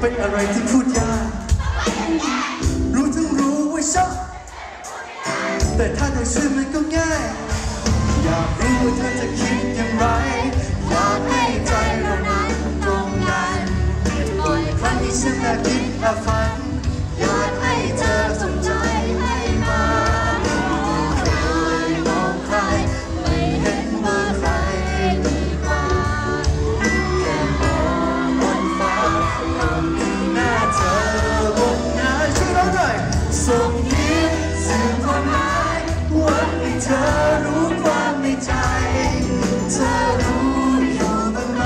เป็นอะไรที่พูดยาก รู้ทั้งรู้ว่าชอบแต่ถ้าโดยชื่อมันก็ง่าย อยากรู้ว่าเธอจะคิดอย่างไร อยากให้ใจเรามาตรงกันบ่อยครั้งที่ฉันได้คิดและฝัน ธอรู้ความในใจ เธอรู้อยู่บ้างไหม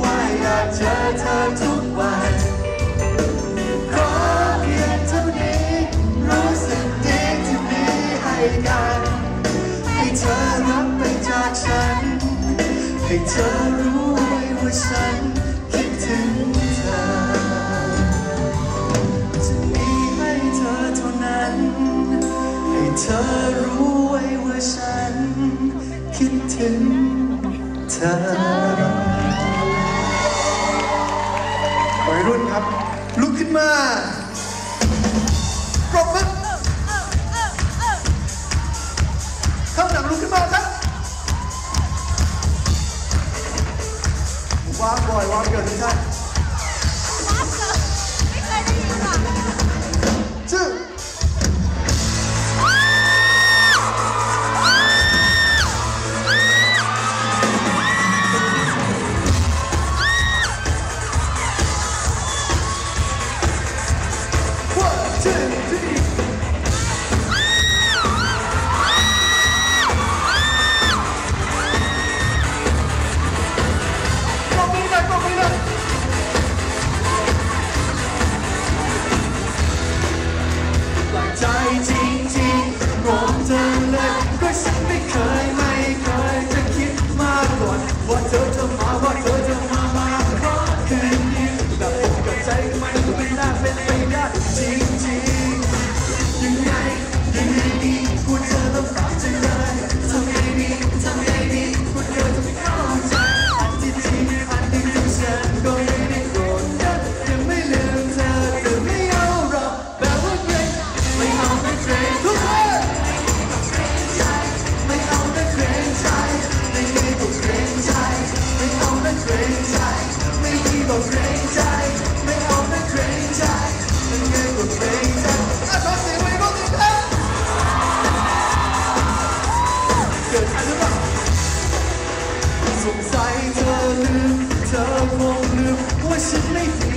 ว่าอยากเจอเธอทุกวัน ขอเพียงเท่านี้ รู้สึกดีที่มีให้กัน ให้เธอรับไปจากฉัน ให้เธอรู้ไว้ว่าฉัน ถึงเธอวัยรุ่นครับ ลุกขึ้นมา Listen, Nathan.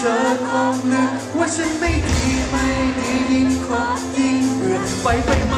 เธอคงลืมว่าฉันไม่ดีไม่ดียิ่งคงยิ่งเบื่อไปไปมา